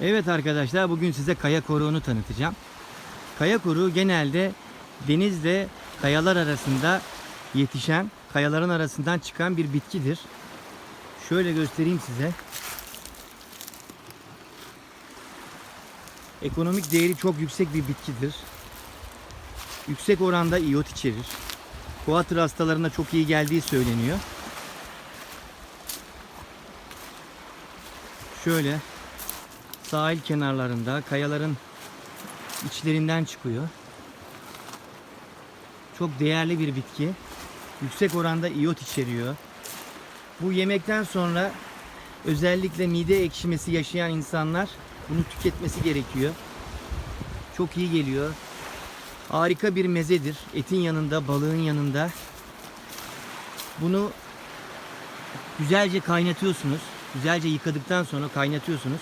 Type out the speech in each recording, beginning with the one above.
Evet arkadaşlar bugün size kaya koruğunu tanıtacağım. Kaya koruğu genelde denizle kayalar arasında yetişen, kayaların arasından çıkan bir bitkidir. Şöyle göstereyim size. Ekonomik değeri çok yüksek bir bitkidir. Yüksek oranda iyot içerir. Koatır hastalarına çok iyi geldiği söyleniyor. Şöyle sahil kenarlarında kayaların içlerinden çıkıyor. Çok değerli bir bitki. Yüksek oranda iyot içeriyor. Bu yemekten sonra özellikle mide ekşimesi yaşayan insanlar bunu tüketmesi gerekiyor. Çok iyi geliyor. Harika bir mezedir. Etin yanında, balığın yanında. Bunu güzelce kaynatıyorsunuz. Güzelce yıkadıktan sonra kaynatıyorsunuz.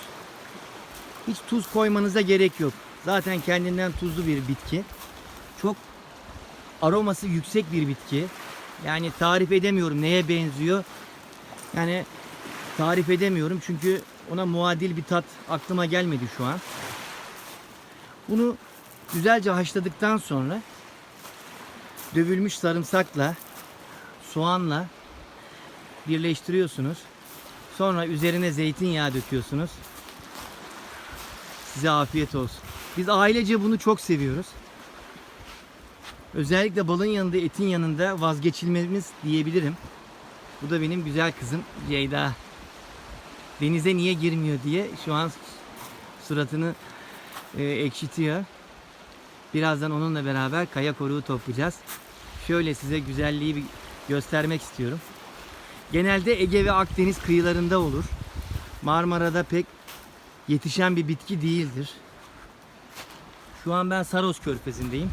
Hiç tuz koymanıza gerek yok. Zaten kendinden tuzlu bir bitki. Çok aroması yüksek bir bitki. Yani tarif edemiyorum neye benziyor. Yani tarif edemiyorum çünkü ona muadil bir tat aklıma gelmedi şu an. Bunu güzelce haşladıktan sonra dövülmüş sarımsakla, soğanla birleştiriyorsunuz. Sonra üzerine zeytinyağı döküyorsunuz. Size afiyet olsun. Biz ailece bunu çok seviyoruz. Özellikle balın yanında, etin yanında vazgeçilmemiz diyebilirim. Bu da benim güzel kızım Ceyda. Denize niye girmiyor diye şu an suratını e, ekşitiyor. Birazdan onunla beraber kaya koruğu toplayacağız. Şöyle size güzelliği bir göstermek istiyorum. Genelde Ege ve Akdeniz kıyılarında olur. Marmara'da pek yetişen bir bitki değildir. Şu an ben Saros Körfezi'ndeyim.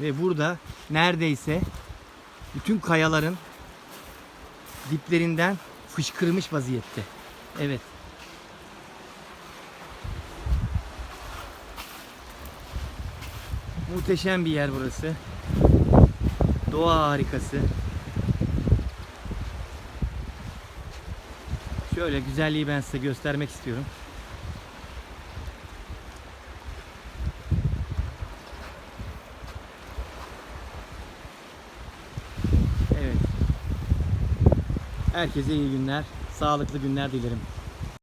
Ve burada neredeyse bütün kayaların diplerinden fışkırmış vaziyette. Evet. Muhteşem bir yer burası. Doğa harikası. Şöyle güzelliği ben size göstermek istiyorum. Evet. Herkese iyi günler, sağlıklı günler dilerim.